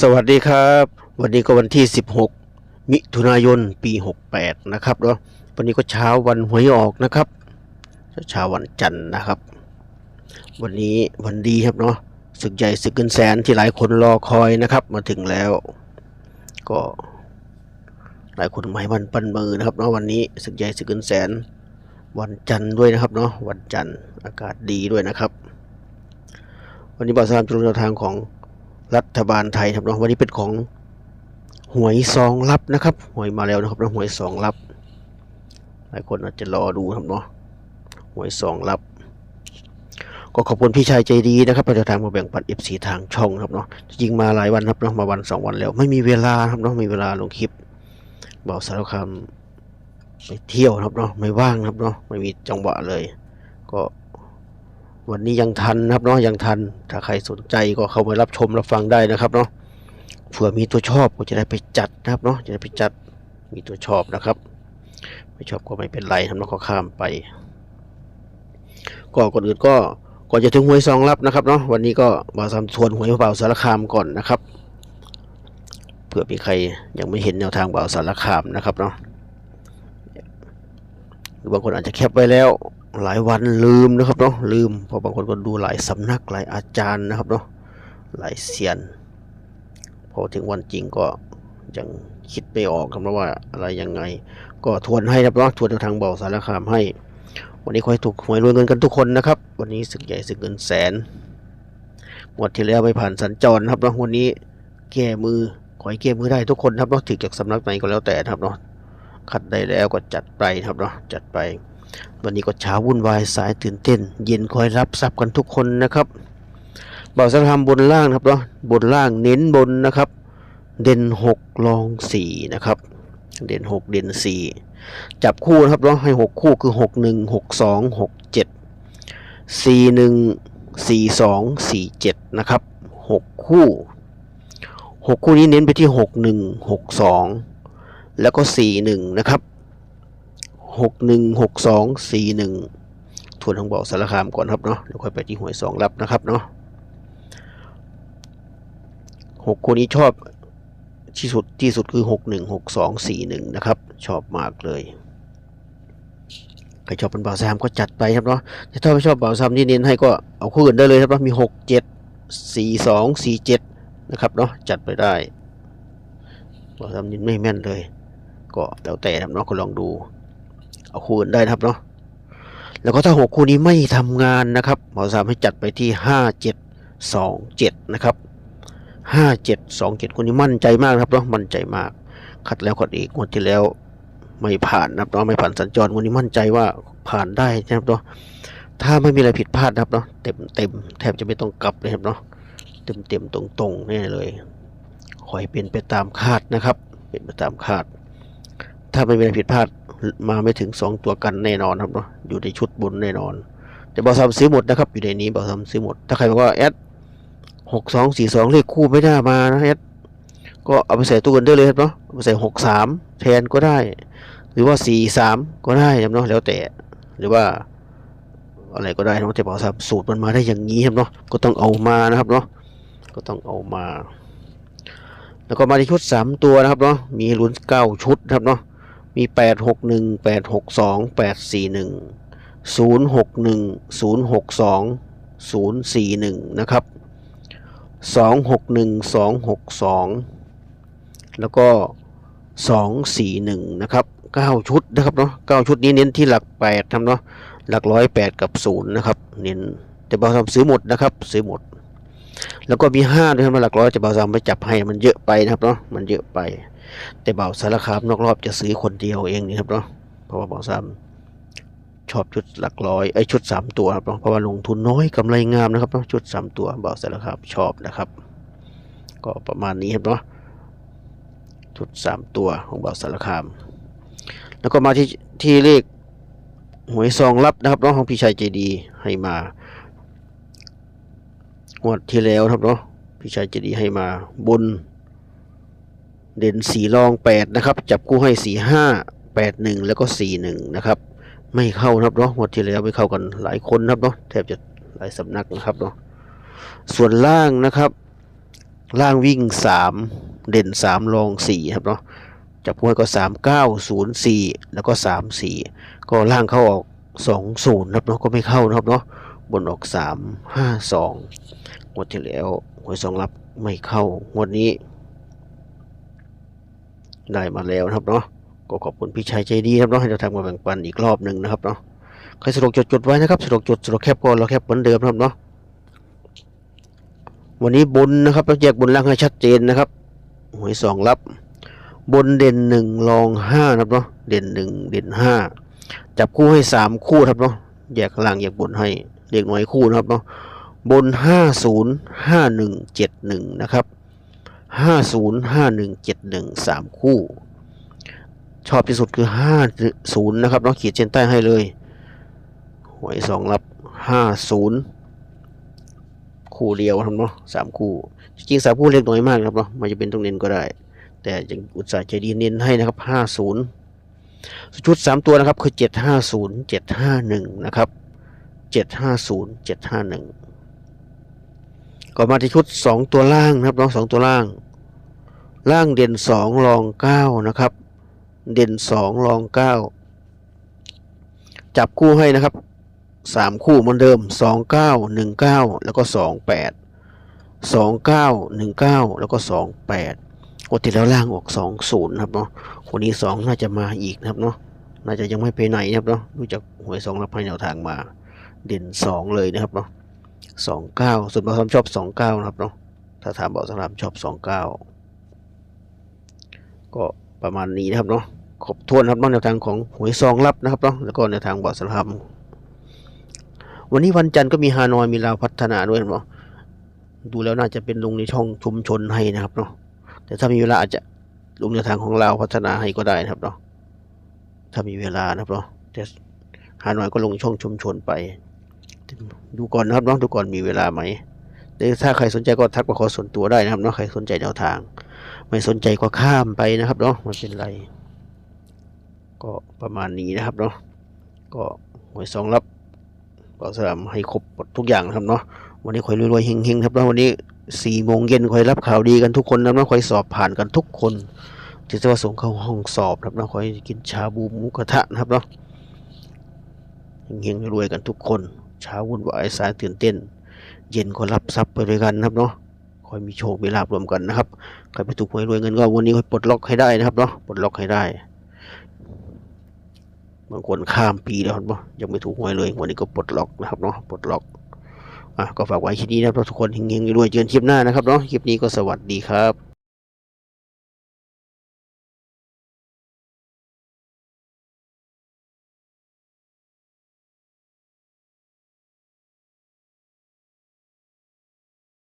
สวัสดีครับ วันนี้ก็วันที่ 16 มิถุนายนปี 68 นะครับเนาะวันนี้ก็เช้าวันหวยออกนะครับเช้าวันจันทร์นะครับ วันนี้วันดีครับเนาะศึกใหญ่ศึกเงินแสนที่หลายคนรอคอยนะครับ มาถึงแล้ว ก็หลายคนหมายวันปันมือนะครับเนาะวันนี้ศึกใหญ่ศึกเงินแสน วันจันทร์ด้วยนะครับเนาะวันจันทร์อากาศดีด้วยนะครับ วันนี้บอสามจุลแนวทางของรัฐบาลไทยครับเนาะวันนี้เป็นของหวยซองลับนะครับหวยมาแล้วนะครับนะหวยซองลับ หลายคนอาจจะรอดูครับเนาะหวยซองลับก็ขอบคุณพี่ชายใจดีนะครับเราจะทางมาแบ่งปันเอฟซีทางช่องครับเนาะจริงมาหลายวันครับเนาะมาวันสองวันแล้ว ไม่มีเวลาครับเนาะไม่มีเวลาลงคลิปบอกสารคาม ไปเที่ยวครับเนาะไม่ว่างครับเนาะไม่มีจังหวะเลย ก็วันนี้ยังทันครับเนาะยังทัน ถ้าใครสนใจก็เข้ามารับชมรับฟังได้นะครับเนาะเผื่อมีตัวชอบก็จะได้ไปจัดนะครับเนาะจะได้ไปจัดมีตัวชอบนะครับ ไม่ชอบก็ไม่เป็นไรครับเนาะก็ข้ามไป ก็ก่อนอื่นก็ก่อนจะถึงหวยซองรับนะครับเนาะวันนี้ก็มาทำทวนหวยเบาสารคามก่อนนะครับเผื่อมีใครยังไม่เห็นแนวทางเบาสารคามนะครับเนาะ หรือบางคนอาจจะแคปไว้แล้ว หลายวันลืมนะครับเนาะลืมเพราะบางคนก็ดูหลายสำนักหลายอาจารย์นะครับเนาะหลายเซียนพอถึงวันจริงก็ยังคิดไม่ออกครับว่าอะไรยังไง ก็ทวนให้นะครับเนาะทวนทางเบาสารคามให้ วันนี้ขอให้ถูกหวยรวยเงินกันทุกคนนะครับ วันนี้ศึกใหญ่ศึกเงินแสนงวดที่แล้วไม่ผ่านสัญจรนะครับเนาะวันนี้แก้มือขอให้แก้มือได้ทุกคนครับเนาะถึงจากสำนักไหนก็แล้วแต่ครับเนาะ คัดได้แล้วก็จัดไปครับเนาะจัดไป วันนี้ก็เช้าวุ่นวายสายตื่นเต้น เย็นคอยรับทรัพย์กันทุกคนนะครับบ่าวสารคามบนล่างครับเนาะบนล่างเน้นบนนะครับ เด่นหกรองสี่นะครับ เด่นหกเด่นสี่จับคู่นะครับเนาะให้หกคู่คือหกหนึ่งหกสองหกเจ็ดสี่หนึ่งสี่สองสี่เจ็ดนะครับหกคู่หกคู่นี้เน้นไปที่หกหนึ่งหกสอง แล้วก็สี่หนึ่งนะครับหกหนึ่งหกสองสี่หนึ่งทวนทางบอกสารคามก่อนครับเนาะเดี๋ยวค่อยไปที่หวยสองรับนะครับเนาะหกคนนี้ชอบที่สุดที่สุดคือหกหนึ่งหกสองสี่หนึ่งนะครับ ชอบมากเลยใครชอบเป็นบ่าวแซมก็จัดไปครับเนาะแต่ถ้าไม่ชอบบ่าวแซมที่เน้นให้ก็เอาคู่อื่นได้เลยครับเนาะมีหกเจ็ดสี่สองสี่เจ็ดนะครับเนาะจัดไปได้บ่าวแซมนี่ไม่แม่นเลย ก็แล้วแต่ครับเนาะก็ลองดู เอาคู่อื่นได้ครับเนาะแล้วก็ถ้าหกคู่นี้ไม่ทำงานนะครับหมอสามให้จัดไปที่ห้าเจ็ดสองเจ็ดนะครับห้าเจ็ดสองเจ็ดคู่นี้มั่นใจมากครับเนาะมั่นใจมาก คัดแล้วคัดอีกงวดที่แล้วไม่ผ่านนะครับเนาะไม่ผ่านสัญจรวันนี้มั่นใจว่าผ่านได้นะครับเนาะถ้าไม่มีอะไรผิดพลาดนะครับเนาะเต็มเต็มแทบจะไม่ต้องกลับเลยครับเนาะเต็มเต็มตรงตรงๆแน่เลยขอให้เป็นไปตามคาดนะครับ เป็นไปตามคาด ถ้าไม่มีอะไรผิดพลาดมาไม่ถึง 2 ตัวกันแน่นอนครับเนาะอยู่ในชุดบนแน่นอน แต่บอซัมซื้อหมดนะครับ อยู่ในนี้บอซัมซื้อหมด ถ้าใครบอกว่าแอดหกสองสี่สองเลขคู่ไม่น่ามานะแอดก็เอาไปใส่ตู้กันได้เลยครับเนาะเอาไปใส่หกสามแทนก็ได้ หรือว่าสี่สามก็ได้ครับเนาะแล้วแต่หรือว่าอะไรก็ได้นะแต่บอซัมสูตรมันมาได้อย่างนี้ครับเนาะก็ต้องเอามานะครับเนาะก็ต้องเอามา แล้วก็มาที่ชุดสามตัวนะครับเนาะมีลุ้นเก้าชุดนะครับเนาะ มีแปดหกหนึ่งแปดหกสองแปดสี่หนึ่งศูนย์หกหนึ่งศูนย์หกสองศูนย์สี่หนึ่งนะครับสองหกหนึ่งสองหกสองแล้วก็สองสี่หนึ่งนะครับเก้าชุดนะครับเนาะเก้าชุดนี้เน้นที่หลักแปดทำเนาะหลักร้อยแปดกับศูนย์นะครับ เน้นแต่บางทำซื้อหมดนะครับ ซื้อหมด แล้วก็มีห้าด้วยนะหลักร้อยแต่บางทำไม่จับให้มันเยอะไปนะครับเนาะมันเยอะไป แต่บ่าวสารคามนอกรอบจะซื้อคนเดียวเองนี่ครับเนาะเพราะว่าบ่าวสามชอบชุดหลักร้อยไอชุดสามตัวครับเนาะเพราะว่าลงทุนน้อยกำไรงามนะครับเนาะชุดสามตัวบ่าวสารคามชอบนะครับ ก็ประมาณนี้ครับเนาะชุดสามตัวของบ่าวสารคาม แล้วก็มาที่ที่เลขหวยซองรับนะครับเนาะของพี่ชายใจดีให้มา งวดที่แล้วครับเนาะพี่ชายใจดีให้มาบน เด่นสีรองแปดนะครับ จับคู่ให้สีห้าแปดหนึ่งแล้วก็สี่หนึ่งนะครับ ไม่เข้านะครับเนาะงวดที่แล้วไม่เข้ากันหลายคนครับเนาะแทบจะหลายสำนักนะครับเนาะส่วนล่างนะครับ ล่างวิ่งสามเด่นสามรองสี่ครับเนาะจับพวยก็สามเก้าศูนย์สี่แล้วก็สามสี่ก็ล่างเข้าออกสองศูนย์ครับเนาะก็ไม่เข้านะครับเนาะ บนออกสามห้าสองงวดที่แล้วหวยสองรับไม่เข้างวดนี้ ได้มาแล้วนะครับเนาะก็ขอบคุณพี่ชายใจดีครับเนาะให้เราทำมาแบ่งปันอีกรอบหนึ่งนะครับเนาะใครสะดวกจดจดๆไว้นะครับสะดวกจดสะดวกแคปก็เราแคปเหมือนเดิมครับเนาะวันนี้บนนะครับเราแยกบนล่างให้ชัดเจนนะครับหวยสองรับบนเด่นหนึ่งรองห้านะครับเนาะเด่นหนึ่งเด่นห้าจับคู่ให้สามคู่ครับเนาะแยกล่างแยกบนให้ เรียกหน่วยคู่นะครับเนาะบนห้าศูนย์ห้าหนึ่งเจ็ดหนึ่งนะครับห้าศูนย์ห้าหนึ่งเจ็ดหนึ่งสามคู่ ชอบที่สุดคือห้าศูนะครับเนาะขีดเส้นใต้ให้เลย หวยสองรับห้าศูนย์คู่เดียวครับเนาะสามคู่ จริงๆสามคู่เล็กน้อยมากครับเนาะมันจะเป็นตรงเน้นก็ได้ แต่ยังอุตส่าห์ใจดีเน้นให้นะครับห้าศูนย์ชุดสามตัวนะครับคือเจ็ดห้าศูนย์เจ็ดห้าหนึ่งนะครับ เจ็ดห้าศูนย์เจ็ดห้าหนึ่งก็มาที่ชุดสองตัวล่างนะครับนาะสองตัวล่าง ล่างเด่นสองรองเก้านะครับ เด่นสองรองเก้าจับคู่ให้นะครับสามคู่เหมือนเดิมสองเก้าหนึ่งเก้าแล้วก็สองแปดสองเก้าหนึ่งเก้าแล้วก็สองแปดกดติดแล้วล่างออกสองศูนย์ครับเนาะวันนี้สองน่าจะมาอีกนะครับเนาะน่าจะยังไม่ไปไหนนะครับเนาะดูจากหวยสองรับให้แนวทางมา เด่นสองเลยนะครับเนาะสองเก้าส่วนบอสามชอบสองเก้านะครับเนาะถ้าถามบอสามชอบสองเก้าก็ประมาณนี้นะครับเนาะครบถ้วนครับเนอกแนวทางของหวยซองลับนะครับเนาะแล้วก็แนวทางบอดสลัมวันนี้วันจันทร์ก็มีฮานอยมีลาวพัฒนาด้วยเนาะดูแล้วน่าจะเป็นลงในช่องชุมชนให้นะครับเนาะแต่ถ้ามีเวลาอาจจะลงแนวทางของลาวพัฒนาให้ก็ได้นะครับเนาะถ้ามีเวลานะครับเนาะแต่ฮานอยก็ลงช่องชุมชนไป ดูก่อนนะครับเนาะดูก่อนมีเวลาไหมถ้าใครสนใจก็ทักมาขอส่วนตัวได้นะครับเนาะใครสนใจแนวทาง ไม่สนใจก็ข้ามไปนะครับเนาะไมันเป็นไร ก็ประมาณนี้นะครับเนาะก็หวยซองรับก็สามให้ครบหมดทุกอย่างนะครับเนาะวันนี้คอยรวยๆเฮงๆครับแล้ววันนี้สี่โมงเย็นคอยรับข่าวดีกันทุกคนนะเนาะคอยสอบผ่านกันทุกคนที่จะว่าส่งเข้าห้องสอบนะครับเนาะคอยกินชาบูหมูกระทะนะครับเนาะเฮงๆรวยๆกันทุกคน เช้าวุ่นวายสายตื่นเต้น เย็นก็รับทรัพย์ไปด้วยกันนะครับเนาะคอยมีโชคมีลาภรวมกันนะครับใครไปถูกหวยรวยเงินก็วันนี้คอยปลดล็อกให้ได้นะครับเนาะปลดล็อกให้ได้บางคนข้ามปีแล้วครับเนาะยังไม่ถูกหวยเลยวันนี้ก็ปลดล็อกนะครับเนาะปลดล็อกอะก็ฝากไว้ที่นี้นะครับทุกคนเฮงๆรวยเจอกันคลิปหน้านะครับเนาะคลิปนี้ก็สวัสดีครับ